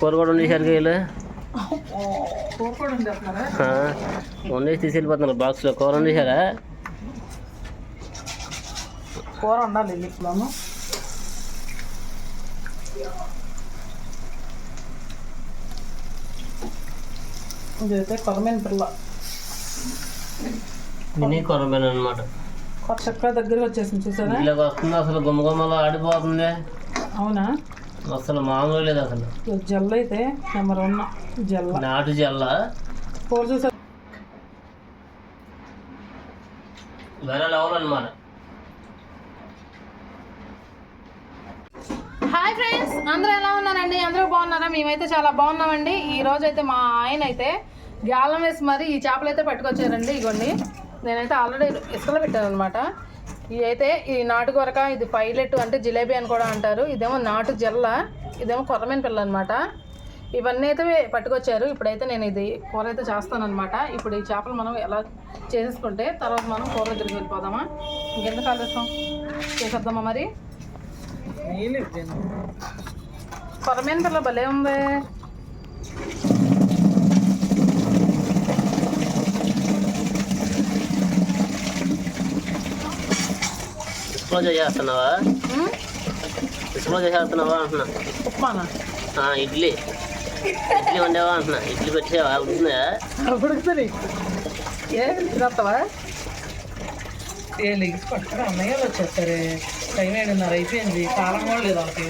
కూర కూడా వండేసారు వీళ్ళు వండేసి తీసి వెళ్ళిపోతున్నారు బాక్స్లో. కూర వండేసారా కూర ఉండాలి ఇదైతే కొరమైన పిల్ల. మినీ కొరమేన అనమాట కొత్త చక్కగా దగ్గరికి వచ్చేసింది చూసారా? ఇలాగ వస్తుంది అసలు గుమ్మ గుమ్మలో ఆడిపోతుంది. అవునా? అసలు మామూలు లేదు అసలు. ఈ జెల్ అయితే నెంబర్ వన్ జెల్ల నాటు జల్ల? చూసారు వేరే లెవెల్ అనమాట హాయ్ ఫ్రెండ్స్ అందరూ ఎలా ఉన్నారండి? అందరూ బాగున్నారా? మేమైతే చాలా బాగున్నామండి. ఈ రోజు అయితే మా ఆయన అయితే గ్యాలం వేసి మరి ఈ చేపలు అయితే పట్టుకొచ్చారండి ఇగోండి. నేనైతే ఆల్రెడీ ఇసుకలో పెట్టాను అనమాట అయితే ఈ నాటు కొరక ఇది పైలెట్ అంటే జిలేబీ అని కూడా అంటారు. ఇదేమో నాటు జల్ల ఇదేమో కొర్రమైన పిల్ల అనమాట ఇవన్నీ అయితే పట్టుకొచ్చారు. ఇప్పుడైతే నేను ఇది కూర అయితే చేస్తాను అనమాట ఇప్పుడు ఈ చేపలు మనం ఎలా చేసేసుకుంటే తర్వాత మనం కూర దగ్గరికి వెళ్ళిపోదామా? ఇంకెందుకు ఆలస్యం? చేసేద్దామా మరి? కొరమైన పిల్ల భలే ఉంది. ఇసుకలో చేసేస్తున్నావా? ఉమ్, ఇసుకలో చేసేస్తున్నావా అంటున్నా. ఇడ్లీ. ఇడ్లీ వండావా అంటున్నా. ఇడ్లీ పెట్టావా ఉంటుందా ఉడుకుతుంది ఏ తినేస్తావా ఏ లెగ్స్ పట్టుకుని అన్నయ్య వాళ్ళు వచ్చేస్తారు. టైం ఏడున్నర అయిపోయింది. కాలం కూడా లేదు వాళ్ళకి.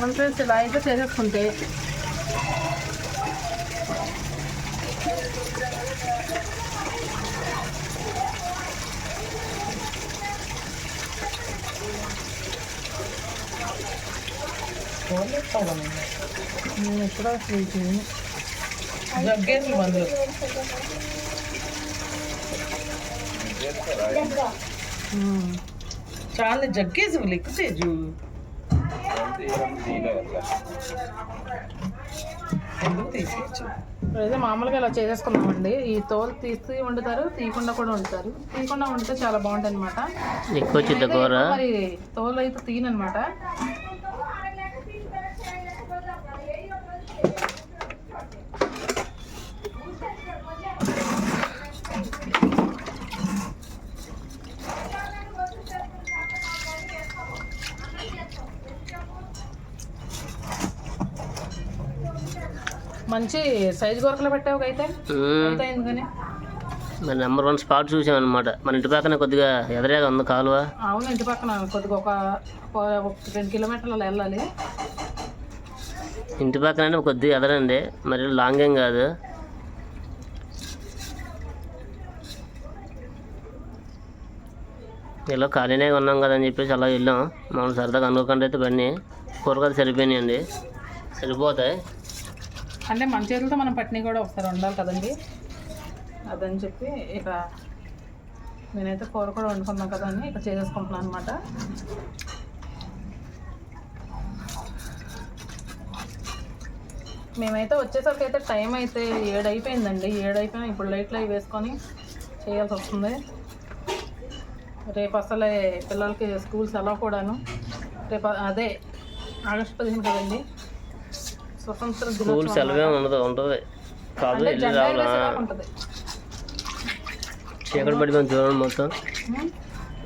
మన ఫ్రెండ్స్ ఇలా అయితే చేసేసుకుంటే. ఇస్తాను నేను. చేయను. జగ్గేసి. చాలా జగ్గేసి లెక్కు తేజు ఎందుకు తీసేయచ్చు ఇప్పుడైతే మామూలుగా ఇలా చేసేసుకున్నామండి ఈ తోలు తీసి వండుతారు తీయకుండా కూడా వండుతారు తీయకుండా వండితే చాలా బాగుంటుంది అనమాట ఎక్కువ మరి తోలు అయితే తీయనమాట మంచి సైజు కొరకలు పెట్టావు అయితే మరి నెంబర్ వన్ స్పాట్ చూసామన్నమాట. మన ఇంటి పక్కన కొద్దిగా ఎదరేగా ఉంది కాలువ. అవును ఇంటి పక్కన కొద్దిగా ఒక రెండు కిలోమీటర్లు వెళ్ళాలి. ఇంటి పక్కన అంటే కొద్దిగా ఎదరండి. మరి లాంగ్ ఏం కాదు. ఇలా ఖాళీనే ఉన్నాం కదా అని చెప్పేసి అలా వెళ్ళాం. మామూలు సరదాగా అనుకోకుండా అయితే బండి కూరగాయలు సరిపోయినాయండి. సరిపోతాయి. అంటే మన చేతులతో మనం పట్టిన కూడా ఒకసారి ఉండాలి కదండి. అదని చెప్పి ఇక నేనైతే కూర కూడా వండుకున్నాం కదా అని ఇక చేసేసుకుంటున్నాను అనమాట మేమైతే వచ్చేసరికి అయితే టైం అయితే ఏడు అయిపోయిందండి ఏడు అయిపోయినా ఇప్పుడు లైట్లు అవి వేసుకొని చేయాల్సి వస్తుంది. రేపు అసలే పిల్లలకి స్కూల్ సెలవు కూడాను. రేపు అదే ఆగస్టు పదిహేను కదండి. స్వతంత్ర స్కూల్ సెలవే ఉండదు ఉంటుంది. కాదు వెళ్ళి రావాలా? చీకటి పడిపోయింది చూడండి మొత్తం.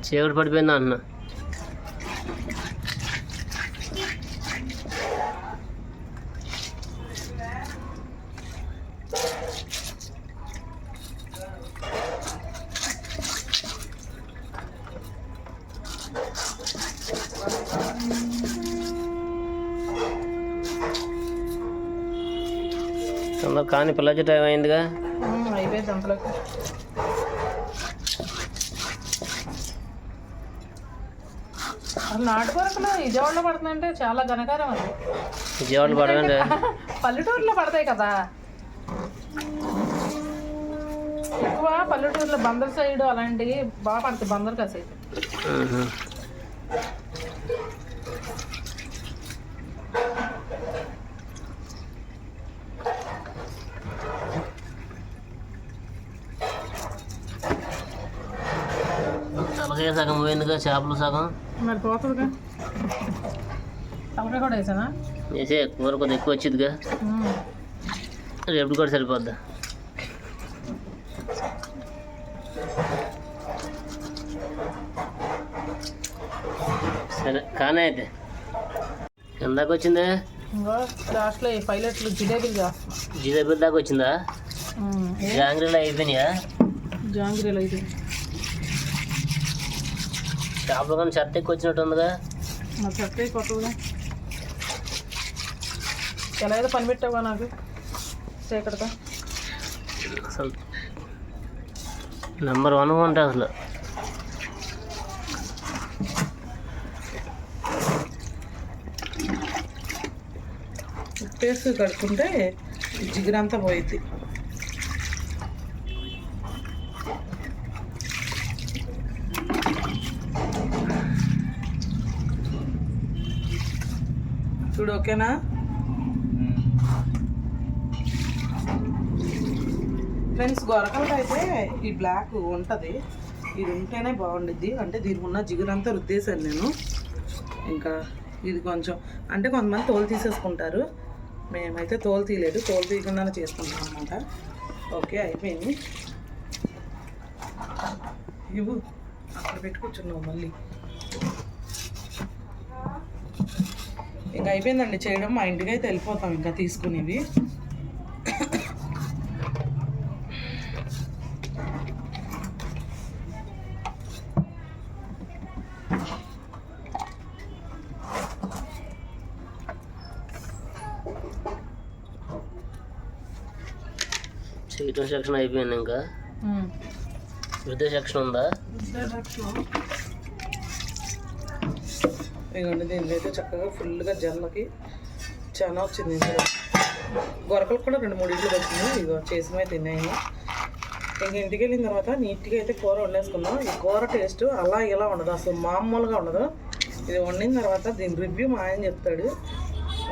చీకటి పడిపోయింది అంటున్నా కానీ పిల్లచ్చి టైం అయిందిగా? అయిపోయింది అంతలోకి అసలు నాటు కొరకలు విజయవాడలో పడుతుందంటే చాలా ఘనకారం అది. విజయవాడ పడదండి పల్లెటూరులో పడతాయి కదా. ఎక్కువ పల్లెటూరులో బందర్ సైడ్ అలాంటివి బాగా పడతాయి బందర్ కాసి మ్మ్. తలకాయ సగం పోయిందిగా చేపలు సగం? మరి పోతుందిగా. తలకాయ కూడా వేసానా వేసే కూర కొద్దిగా ఎక్కువ వచ్చిందిగా. రేపు కూడా సరిపోద్దా? సరే కానీ అయితే. ఎందాక వచ్చిందే? లాస్ట్లో ఈ పైలట్లు జిలేబీలు చేస్తాం జిలేబీ దాకా వచ్చిందా? జాంగ్రీలో అయిపోయినాయా? జాంగ్రీలు ఇది షాప్లో కానీ షర్ట్ ఎక్కువ వచ్చినట్టు ఉందిగా. చెట్టు కొత్తగా ఎలా ఏదో పని పెట్టావుగా నాకు? చీకటితో. అసలు నెంబర్ వన్ ఉంటా అసలు. ఉప్పేసి కడుక్కుంటే ఈ జిగురంతా పోయిద్ది. ఓకేనా? ఫ్రెండ్స్ గొరకలకి అయితే ఈ బ్లాక్ ఉంటుంది. ఇది ఉంటేనే బాగుండిద్ది. అంటే దీనికి ఉన్న జిగురంతా రుద్దేశాను నేను. ఇంకా ఇది కొంచెం అంటే కొంతమంది తోలు తీసేసుకుంటారు. మేమైతే తోలు తీయలేదు. తోలు తీయకుండానే చేసుకుంటాం అనమాట ఓకే అయిపోయింది. ఇవ్వు అక్కడ పెట్టుకొచ్చున్నావు మళ్ళీ. ఇంకా అయిపోయిందండి. చేయడం మా ఇంటికి అయితే వెళ్ళిపోతాం ఇంకా తీసుకునేవి చేయటం సెక్షన్ అయిపోయింది ఇంకా. వృద్ధ సెక్షన్ ఉందా? ఇదిగోండి దీనిలో అయితే చక్కగా ఫుల్గా జల్లకి చాలా వచ్చింది. ఇందులో గొరకలు కూడా రెండు మూడు ఇట్లు వచ్చింది ఇదిగో చేసినవి తిన్నాయి. ఇంక ఇంటికి వెళ్ళిన తర్వాత నీట్గా అయితే కూర వండేసుకున్నాం ఈ కూర టేస్ట్ అలా ఇలా ఉండదు. అసలు మామూలుగా ఉండదు. ఇది వండిన తర్వాత దీని రివ్యూ మా ఆయన చెప్తాడు.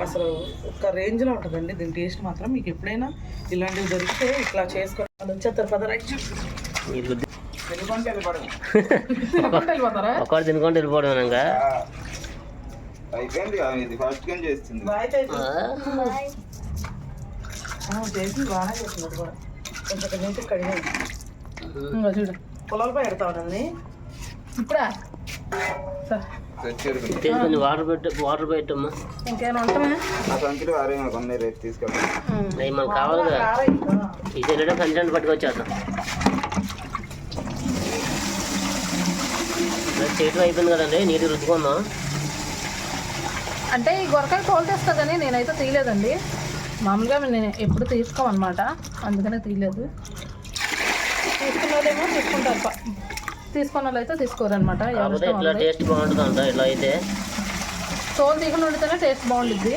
అసలు ఒక రేంజ్లో ఉంటుందండి. దీని టేస్ట్ మాత్రం మీకు ఎప్పుడైనా ఇలాంటివి దొరికితే ఇట్లా చేసుకోవాలి వచ్చేస్తారు పద రైట్. ఒకటి తినుకుంటూ వెళ్ళిపోవడం ఇంకా అయిపోయింది ఇది ఫస్ట్ గేమ్ చేస్తుంది. చేసి ఆ, చేసి బాగానే చేస్తున్నారు కూడా. కొంచెం కడిగాను. చూడు. పొలాలపై పెడతామనండి ఇప్పుడా? వాటర్ పెట్టు వాటర్ పెట్టమ్మా. ఇంకేమైనా ఉంటామే ఆ సంఖ్యలో వారే కొన్ని రేపు తీసుకెళ్తాం అవి మనకు కావాలిగా ఈ చెల్లెడ కంచెంట్ పట్టుకొచ్చేద్దాం ఇలా చేయటం అయిపోయింది కదండి నీట్గా రుద్దుకుందాం. అంటే ఈ గొరకాయ తోలు తెస్తా కానీ నేనైతే తీయలేదండి. మామూలుగా నేను ఎప్పుడు తీసుకోమన్నమాట అందుకనే తీయలేదు. తీసుకున్న వాళ్ళేమో తీసుకుంటారు తీసుకున్న వాళ్ళు అయితే తీసుకోరనమాట. టేస్ట్ ఇట్లా అయితే. తోలు తీగలు వండితేనే టేస్ట్ బాగుంటుంది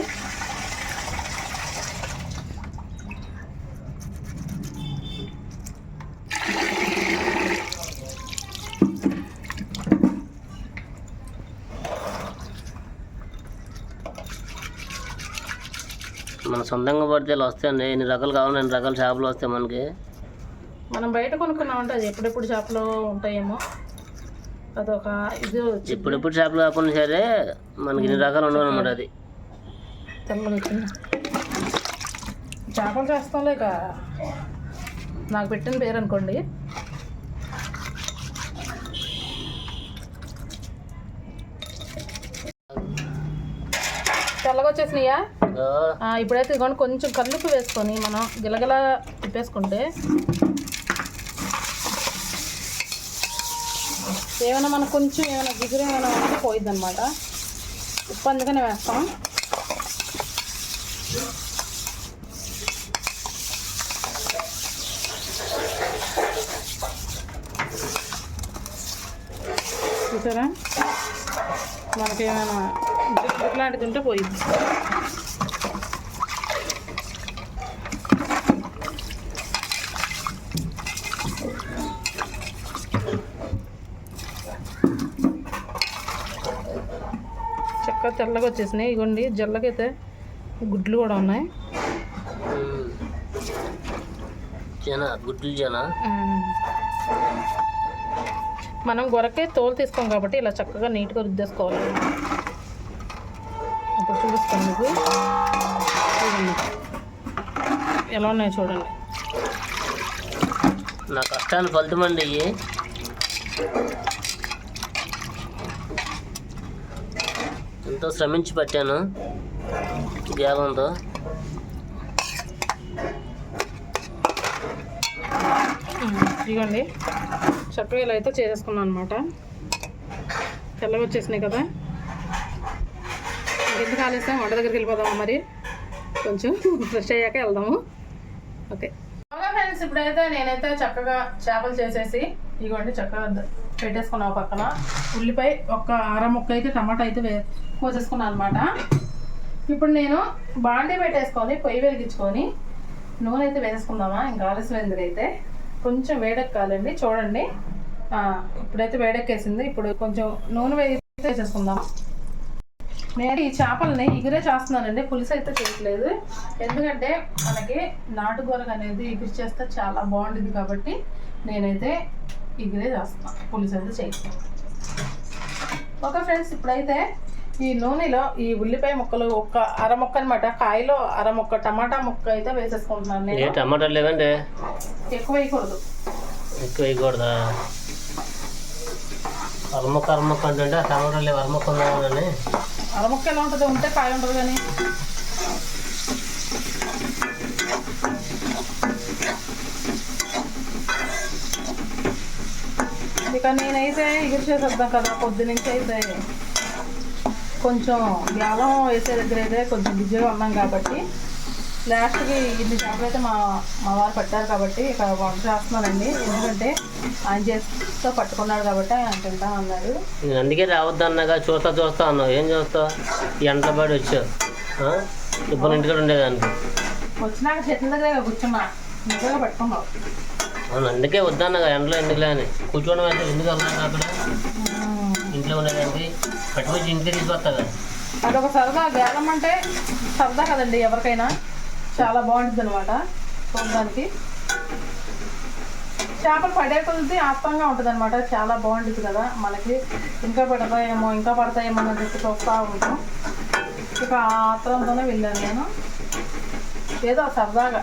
సొంతంగా పడితే వస్తాయండి. ఎన్ని రకాలు కావాలి ఎన్ని రకాల చేపలు వస్తాయి మనకి. మనం బయట కొనుక్కున్నామంటే అది ఎప్పుడెప్పుడు షాప్లో ఉంటాయేమో. అదొక ఇది ఎప్పుడెప్పుడు చేపలు కాకుండా సరే మనకి ఇన్ని రకాలు ఉండవు అనమాట అది చేపలు చేస్తాంలే ఇక. నాకు పెట్టిన పేరు అనుకోండి. వచ్చేసినాయా? ఇప్పుడైతే ఇదిగోండి కొంచెం కల్లుపు వేసుకొని మనం గిలగిల తిప్పేసుకుంటే ఏమైనా మనకు కొంచెం ఏమైనా జిగురు ఏమైనా ఉంటే పోయిద్ది అనమాట ఉప్పు అందుకనే వేస్తాం. చూసారా? మనకేమైనా జిగురు లాంటిది ఉంటే పోయిద్ది. చక్కగా తెల్లగా వచ్చేసినాయి. ఇగోండి జల్లకైతే గుడ్లు కూడా ఉన్నాయి. గుడ్లు. మనం గొరకే తోలు తీసుకోం కాబట్టి ఇలా చక్కగా నీట్గా రుద్దేసుకోవాలి. చూపిస్తాను మీకు చూడండి ఎలా ఉన్నాయో చూడండి. నా కష్టాన్ని ఫలితం అండి ఎంతో శ్రమించి పట్టాను గ్యాలంతో ఇదిగోండి. చక్కగా ఇలా అయితే చేసేసుకున్నాను అనమాట తెల్లగా వచ్చేసినాయి కదా. ఎందుకు ఆలస్యం? వంట దగ్గరికి వెళ్ళిపోదామా మరి? కొంచెం ఫ్రెష్ అయ్యాక వెళ్దాము. ఓకే. ఫ్రెండ్స్ ఇప్పుడైతే నేనైతే చక్కగా చేపలు చేసేసి ఇదిగోండి చక్కగా పెట్టేసుకున్నావు పక్కన. ఉల్లిపాయ ఒక అర ముక్క అయితే టమాటా అయితే వే కోసేసుకున్నాను అనమాట. ఇప్పుడు నేను బాండీ పెట్టేసుకొని పొయ్యి వెలిగించుకొని నూనె అయితే వేసేసుకుందామా? ఇంకా ఆలస్యం ఎందుకైతే? కొంచెం వేడెక్కాలండి చూడండి. ఇప్పుడైతే వేడెక్కేసింది. ఇప్పుడు కొంచెం నూనె వేసి వేసేసుకుందాం నేను ఈ చేపల్ని ఇగురే చేస్తున్నానండి. పులుసు అయితే చేయట్లేదు. ఎందుకంటే మనకి నాటుగూరగ అనేది ఎగురు చేస్తే చాలా బాగుంటుంది కాబట్టి నేనైతే ఇగురే చేస్తున్నాను పులుసు అయితే చేయట్లేదు. ఓకే ఫ్రెండ్స్ ఇప్పుడైతే ఈ నూనెలో ఈ ఉల్లిపాయ ముక్కలు ఒక అర ముక్క అనమాట కాయలో అర ముక్క టమాటా ముక్క అయితే వేసేసుకుంటున్నాను నేను. టమాటాలు లేవండి? ఎక్కువ వేయకూడదు. ఎక్కువ వేయకూడదా? అరముక్క అరముక్క అంటే ఆ టమాటాలు లేవు అరముక్క ఉందామని అర ముక్క ఎలా ఉంటుంది ఉంటే కాయ ఉండదు కానీ. ఇక నేనైతే ఎగురు చేసేద్దాం కదా పొద్దు నుంచి అయితే కొంచెం గ్యాలం వేసే దగ్గర అయితే కొంచెం బిజీగా ఉన్నాం కాబట్టి. లాస్ట్కి ఇన్ని చేపలు అయితే మా మా వారు పట్టారు కాబట్టి ఇక వంట చేస్తున్నానండి ఎందుకంటే ఆయన చేస్తూ పట్టుకున్నాడు కాబట్టి ఆయన తింటా అన్నాడు. నేను అందుకే రావద్దు అన్నగా చూస్తా చూస్తా అన్నావు. ఏం చూస్తావు? ఎండలో పడి వచ్చావు? ఇప్పుడు ఇంటికాడ ఉండేదానికి. వచ్చినాక చెట్ల దగ్గర కూర్చున్నా. నిజంగా పట్టుకున్నావు. అవును అందుకే వద్దన్నగా ఎండలో ఎందుకులే అని. కూర్చోవడం అయితే ఎందుకు వెళ్తాను అక్కడ ఇంట్లో ఉండేదానికి. పట్టుకొచ్చి ఇంటికి తీసుకొస్తా కదా అదొక సరదా. గేలం అంటే సరదా కదండి ఎవరికైనా. చాలా బాగుంటుంది అనమాట చూడడానికి. చేపలు పడే కొద్ది ఆత్రంగా ఉంటుంది అనమాట చాలా బాగుంటుంది కదా మనకి. ఇంకా పడతాయేమో ఇంకా పడతాయేమో అని చెప్పి చూస్తూ ఉంటాం. ఇక ఆ ఆత్రంతోనే వెళ్ళాను నేను. ఏదో సరదాగా.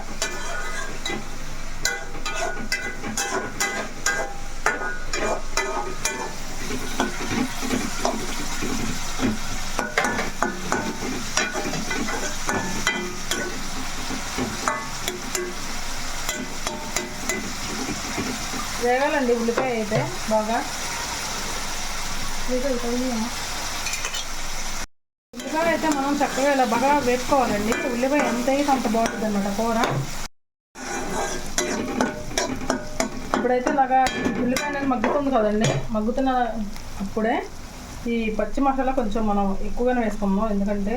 వేగాలండి ఉల్లిపాయ అయితే బాగా. ఉల్లిపాయ ఉల్లిపాయ అయితే మనం చక్కగా ఇలా బాగా వేసుకోవాలండి ఉల్లిపాయ ఎంత అయితే అంత బాగుంటుంది అనమాట కూర. ఇప్పుడైతే ఇలాగా ఉల్లిపాయ అనేది మగ్గుతుంది కదండి. మగ్గుతున్న అప్పుడే ఈ పచ్చి మసాలా కొంచెం మనం ఎక్కువగానే వేసుకుందాం. ఎందుకంటే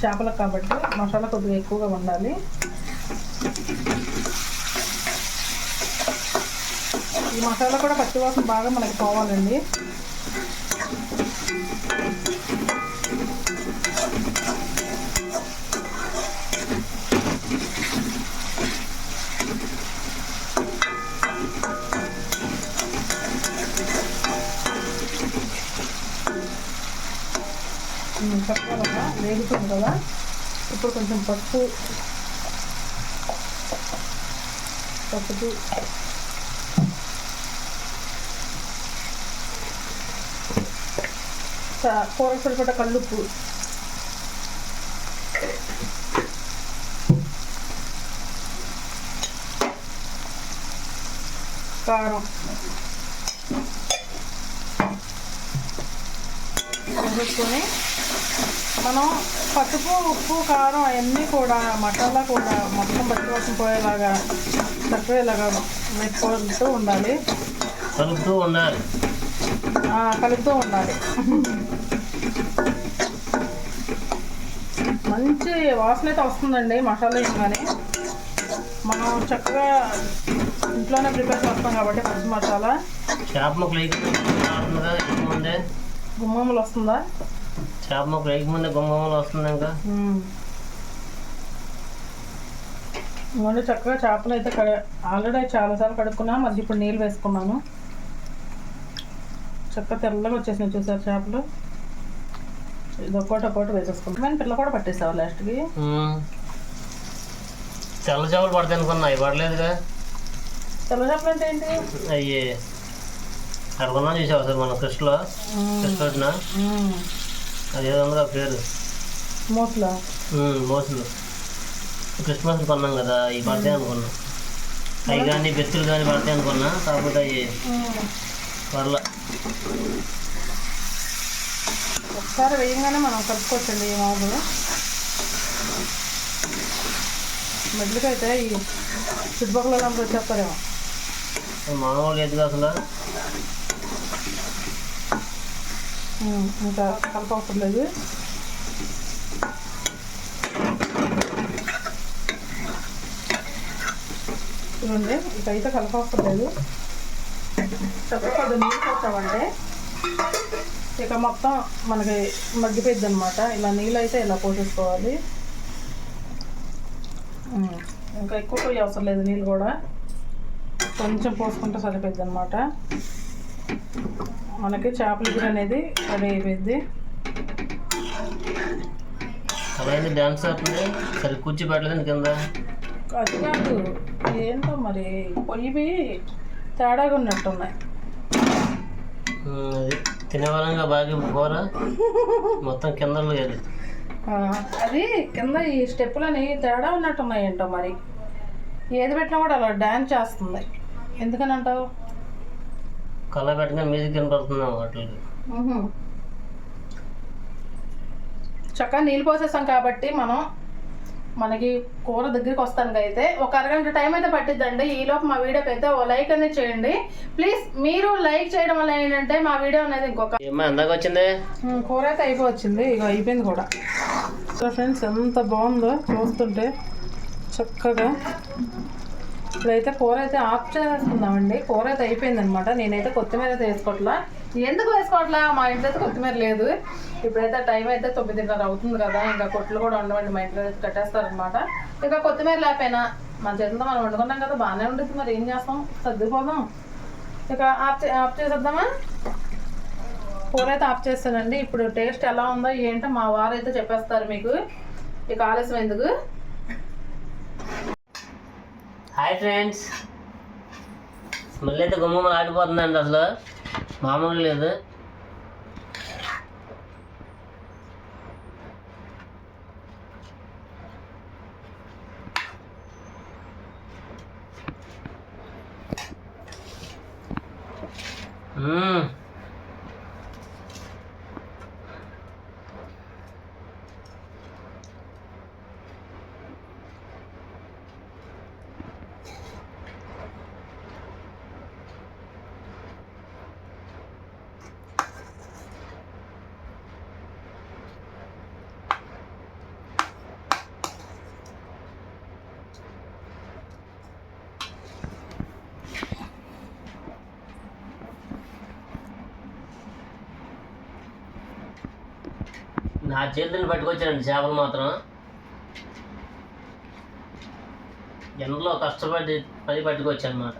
చేపలకు కాబట్టి మసాలా కొద్దిగా ఎక్కువగా ఉండాలి. ఈ మసాలా కూడా పచ్చివాసన బాగా మనకి పోవాలండి. చక్కగా వేగుతుంది కదా. ఇప్పుడు కొంచెం పసుపు పసుపు కూరకు సరిపడ్డ కల్లుప్పు. కారం. వేసుకొని మనం పసుపు ఉప్పు కారం అవన్నీ కూడా మసాలా కూడా మొత్తం పచ్చివాసన పోయేలాగా చక్కగా ఇలాగా మెప్పుకుంటూ ఉండాలి. కలుపుతూ ఉండాలి. కలుపుతూ ఉండాలి. మంచి వాసన అయితే వస్తుందండి మసాలా వేయగానే మనం చక్కగా ఇంట్లోనే ప్రిపేర్ చేస్తాం కాబట్టి పచ్చి మసాలా. చేప ముందే గుమ్మములు వస్తుందా? చేప ముక్కలు వేయకముందే గుమ్మలు వస్తుంది ఇంకా? ముందు చక్కగా చేపలు అయితే కడ ఆల్రెడీ చాలాసార్లు కడుక్కున్నా మళ్ళీ ఇప్పుడు నీళ్ళు వేసుకున్నాను. చక్కగా తెల్లగా వచ్చేసినాయి చూసారు చేపలు. ఇది ఒక్కోటి ఒక్కోటి వేసేసుకుంటాం. కానీ పిల్ల కూడా పట్టేసావు లాస్ట్కి. తెల్ల చేపలు పడతాయి అనుకున్నా అవి పడలేదుగా. తెల్ల చేపలు అంటే ఏంటి? అయ్యి. అడుగున్నా చూసావు సార్ మన కృష్ణలో కృష్ణ అదేదో ఉంది ఆ పేరు. మ్మ్, మోసులు. క్రిస్మస్ కొన్నాం కదా ఇవి పడతాయి అనుకున్నా. అవి కానీ బెత్తులు కానీ పడతాయి అనుకున్నా కాకపోతే అవి పర్ల. ఒకసారి వేయంగానే మనం కలుపుకోవచ్చండి ఈ మామూలు మెడ్లకి అయితే ఈ చుట్టుపక్కల వాళ్ళందరూ వచ్చేస్తారేమో. మామూలు లేదు అసలు? ఇంకా కలపవసరం లేదు. చూడండి ఇకైతే కలపవసరం లేదు. చక్కగా నీళ్ళు పోతామంటే ఇక మొత్తం మనకి మగ్గిపోయింది అనమాట ఇలా నీళ్ళు అయితే ఇలా పోసేసుకోవాలి. ఇంకా ఎక్కువ పోయి అవసరం లేదు నీళ్ళు కూడా. కొంచెం పోసుకుంటే సరిపోద్ది అనమాట మనకి చేపల కూర అనేది రెడీ అయిపోయింది. అలా అయితే డ్యాన్స్ సరే కూర్చి పెట్టలేదు కింద? అది కాదు ఏంటో మరి పొయ్యి తేడాగా ఉన్నట్టున్నాయి తినేవాళ్ళంగా బాగా కూర మొత్తం కింద అది కింద ఈ స్టెప్పులని తేడా ఉన్నట్టున్నాయి ఏంటో మరి. ఏది పెట్టినా కూడా అలా డ్యాన్స్ చేస్తుంది. ఎందుకని అంటావు? కళ్ళ పెట్టగా మ్యూజిక్ కనపడుతున్నాం వాటికి. చక్కగా నీళ్ళు పోసేసాం కాబట్టి మనం మనకి కూర దగ్గరికి వస్తానికి అయితే ఒక అరగంట టైం అయితే పట్టిద్దండి. ఈలోపు మా వీడియోకి అయితే ఓ లైక్ అనేది చేయండి. ప్లీజ్ మీరు లైక్ చేయడం వల్ల ఏంటంటే మా వీడియో అనేది ఇంకొక వచ్చింది? కూర అయితే అయిపోవచ్చింది. ఇక అయిపోయింది కూడా సో ఫ్రెండ్స్ ఎంత బాగుందో చూస్తుంటే చక్కగా. ఇప్పుడైతే కూర అయితే ఆఫ్ చేసుకుందామండి కూర అయితే అయిపోయింది అనమాట నేనైతే కొత్తిమీర అయితే వేసుకోవట్లా. ఎందుకు వేసుకోవట్లా? మా ఇంట్లో అయితే కొత్తిమీర లేదు. ఇప్పుడైతే టైం అయితే తొమ్మిదిన్నర అవుతుంది కదా. ఇంకా కొట్లు కూడా ఉండవండి. మా ఇంట్లో అయితే కట్టేస్తారనమాట ఇంకా కొత్తిమీర లేకపోయినా మన చేతితో మనం వండుకున్నాం కదా బాగానే ఉంటుంది మరి ఏం చేస్తాం? సర్దుకోదాం ఇక ఆఫ్ చే- ఆఫ్ చేసేద్దామా? కూర అయితే ఆఫ్ చేస్తానండి. ఇప్పుడు టేస్ట్ ఎలా ఉందో ఏంటో మా వారు అయితే చెప్పేస్తారు మీకు. ఇక ఆలస్యం ఎందుకు? Hi friends. స్మెల్ అయితే గుమ్మ ఆడిపోతుందండి అసలు. మామూలుగా లేదు మ్మ్. నా చేతులు పట్టుకొచ్చానండి చేపలు మాత్రం. ఎండలో కష్టపడి పని పట్టుకొచ్చాను అనమాట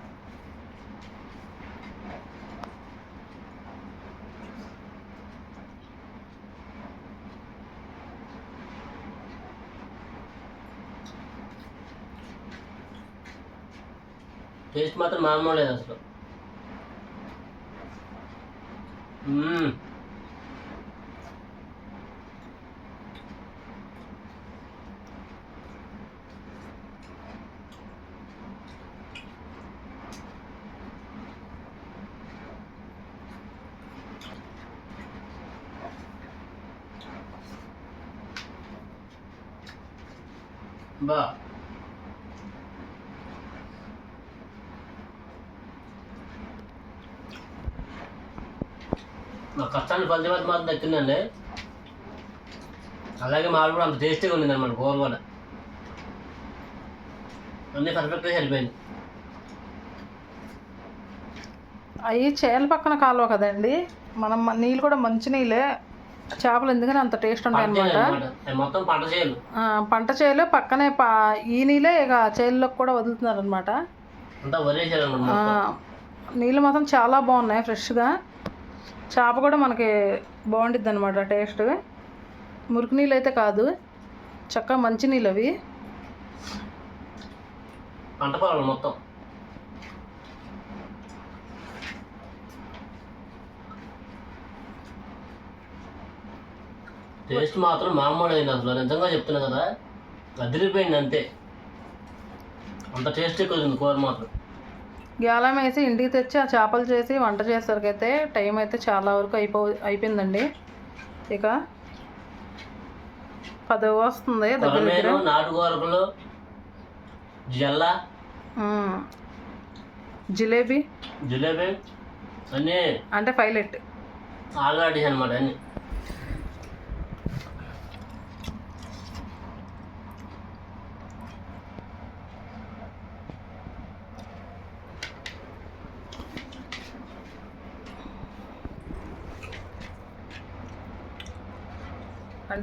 టేస్ట్ మాత్రం మామూలు లేదు అసలు నా కష్టాన్ని ఫలితం మాత్రం దక్కిందండి అలాగే మాలు కూడా అంత టేస్టీగా ఉండింది అనమాట కూర కూడా అన్నీ పర్ఫెక్ట్గా సరిపోయింది. అవి చేల పక్కన కాలువ కదండి మనం నీళ్ళు కూడా మంచి నీళ్ళే. చేపలు ఎందుకని అంత టేస్ట్ ఉంటాయి పంట అనమాట మొత్తం పంట చేయాలి. పంట చేలు పక్కనే పా ఈ నీళ్ళే ఇక చేనులోకి కూడా వదులుతున్నారు అనమాట నీళ్ళు మాత్రం చాలా బాగున్నాయి ఫ్రెష్గా. చేప కూడా మనకి బాగుండిద్ది అనమాట టేస్ట్. మురికి నీళ్ళు అయితే కాదు. చక్కగా మంచి నీళ్ళు అవి పంట పొలాలు మొత్తం. టేస్ట్ మాత్రం మామూలు అయింది అసలు నిజంగా చెప్తున్నా కదా అదిరిపోయింది అంతే. అంత టేస్ట్ ఎక్కువ కూర మాత్రం. గ్యాలం వేసి ఇంటికి తెచ్చి ఆ చేపలు చేసి వంట చేసేసరికి అయితే టైం అయితే చాలా వరకు అయిపో అయిపోయిందండి. ఇక పది వస్తుంది దగ్గర దగ్గర. కొరమేను నాటుకోరకులు జల్ల. ఉమ్. జిలేబీ. జిలేబీ అన్నీ. అంటే పైలట్. ఆల్రెడీ అనమాట అన్నీ.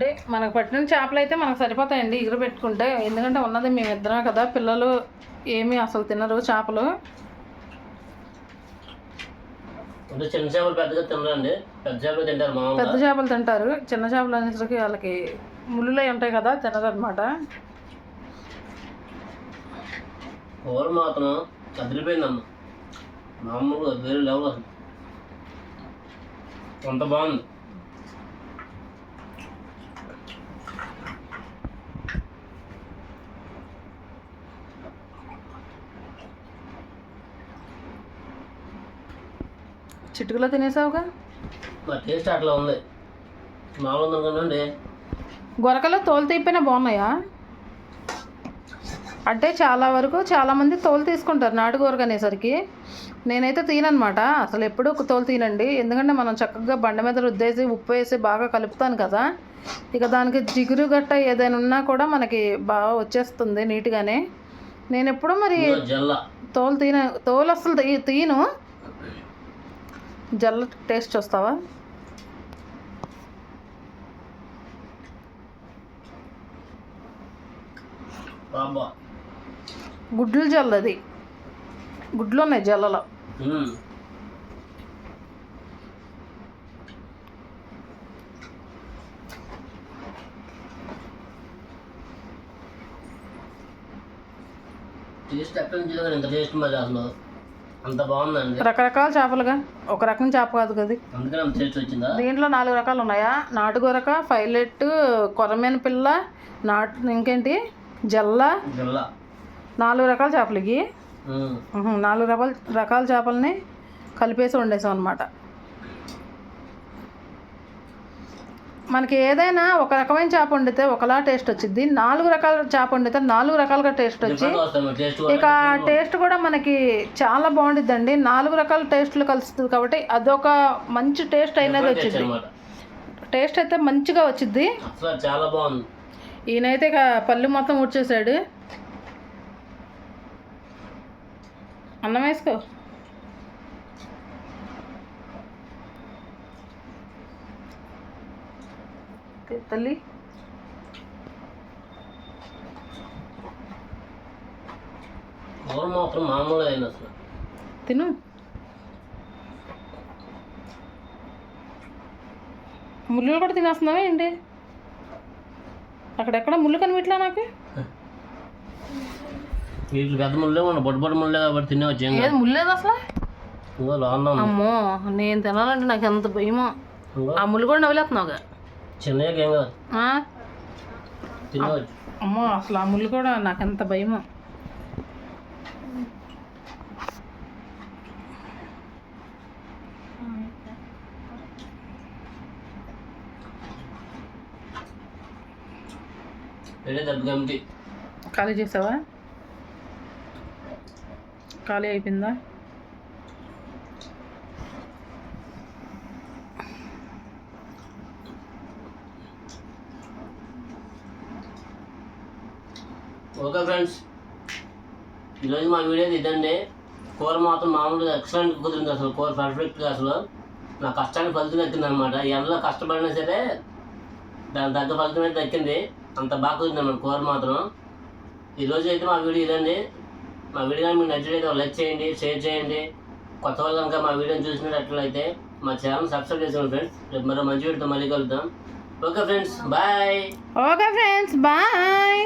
అంటే మనకు పట్టిన చేపలు అయితే మనకు సరిపోతాయండి ఎగురు పెట్టుకుంటే. ఎందుకంటే ఉన్నది మేము ఇద్దరమే కదా పిల్లలు ఏమీ అసలు తినరు చేపలు. చిన్న చేపలు పెద్దగా తినరండి. పెద్ద చేపలు తింటారు పెద్ద చేపలు తింటారు. చిన్న చేపలు అనేసరికి వాళ్ళకి ముళ్ళులై ఉంటాయి కదా తినరు అనమాట కూర మాత్రం అదిరిపోయిందమ్మ మామూలుగా వేరే లెవెల్ అంత బాగుంది. చిటుకులో తినేసావుగా? టేస్ట్ అట్లా ఉంది. మామూలు ఉందనుకోండి గొరకలో తోలు తీపినా బాగున్నాయా? అంటే చాలా వరకు చాలామంది తోలు తీసుకుంటారు నాటు గొరక అనేసరికి నేనైతే తీననమాట. అసలు ఎప్పుడూ తోలు తీనండి. ఎందుకంటే మనం చక్కగా బండ మీద రుద్దేసి ఉప్పు వేసి బాగా కలుపుతాను కదా. ఇక దానికి జిగురు గట్ట ఏదైనా ఉన్నా కూడా మనకి బాగా వచ్చేస్తుంది నీట్గానే. నేను ఎప్పుడూ మరి తోలు తీన తోలు అసలు తీను. జల్ల టేస్ట్ చూస్తావా? గుడ్లు జల్లది గుడ్లు ఉన్నాయి జల్లలో. టేస్ట్ ఎక్కడ నుంచి ఇంత టేస్ట్ మరి అసలు. అంత బాగుందండి. రకరకాల చేపలుగా. ఒక రకం చేప కాదు కదా అందుకని అంత టేస్ట్ వచ్చిందా? దీంట్లో నాలుగు రకాలు ఉన్నాయా? నాటుగొరక పైలెట్ కొరమేన పిల్ల నాటు ఇంకేంటి? జల్ల. జల్ల. నాలుగు రకాల చేపలు ఇవి. ఉమ్. ఉహు, నాలుగు రకాల రకాల చేపల్ని కలిపేసి వండేసాం అనమాట మనకి ఏదైనా ఒక రకమైన చేప వండితే ఒకలా టేస్ట్ వచ్చింది నాలుగు రకాల చేప వండితే నాలుగు రకాలుగా టేస్ట్ వచ్చి ఇక టేస్ట్ కూడా మనకి చాలా బాగుండిద్దండి. నాలుగు రకాల టేస్ట్లు కలుస్తుంది కాబట్టి అదొక మంచి టేస్ట్ అయినది వచ్చింది టేస్ట్ అయితే మంచిగా వచ్చింది చాలా బాగుంది. ఈయనైతే ఇక పళ్ళు మొత్తం ఊడ్చేసాడు అన్నం వేసుకో. తల్లి కూర మాత్రం మామూలు అయింది అసలు తిను. ముళ్ళు కూడా తినేస్తున్నావా ఏంటి? అక్కడెక్కడ ముళ్ళు కనిపించలే నాకు? వీటికి పెద్ద ముళ్ళే ఉన్న బొడ్డు బొడ్డు ముళ్ళే కాబట్టి తినేవచ్చు ఏం ఏది ముళ్ళేది అసలు? ఇంకో లోన్ ఉంది. అమ్మో నేను తినాలంటే నాకు ఎంత భయమో. ఆ ముళ్ళు కూడా నవ్వులేస్తున్నావుగా. చిన్నగా ఏం కాదు. ఆ? తినవచ్చు. అమ్మో అసలు ఆ ముళ్ళు కూడా నాకు ఎంత భయమో ఖాళీ చేసావా? ఖాళీ అయిపోయిందా? Okay friends. ఈరోజు మా వీడియో ఇదండి. కూర మాత్రం మామూలుగా ఎక్సలెంట్ కుదిరింది అసలు. కూర పర్ఫెక్ట్గా అసలు. నా కష్టానికి ఫలితం దక్కింది అనమాట ఎండలో కష్టపడినా సరే దాని తగ్గ ఫలితం అయితే దక్కింది. అంత బాగా కుదిరింది అనమాట కూర మాత్రం. ఈరోజు అయితే మా వీడియో ఇదండి. మా వీడియో కానీ మీకు నచ్చినట్లయితే లైక్ చేయండి షేర్ చేయండి. కొత్త వాళ్ళు కనుక మా వీడియోని చూసినట్లయితే మా ఛానల్ సబ్స్క్రైబ్ చేసుకోండి ఫ్రెండ్స్. రేపు మరో మంచి వీడియోతో మళ్ళీ కలుద్దాం. Okay friends bye. Okay friends bye.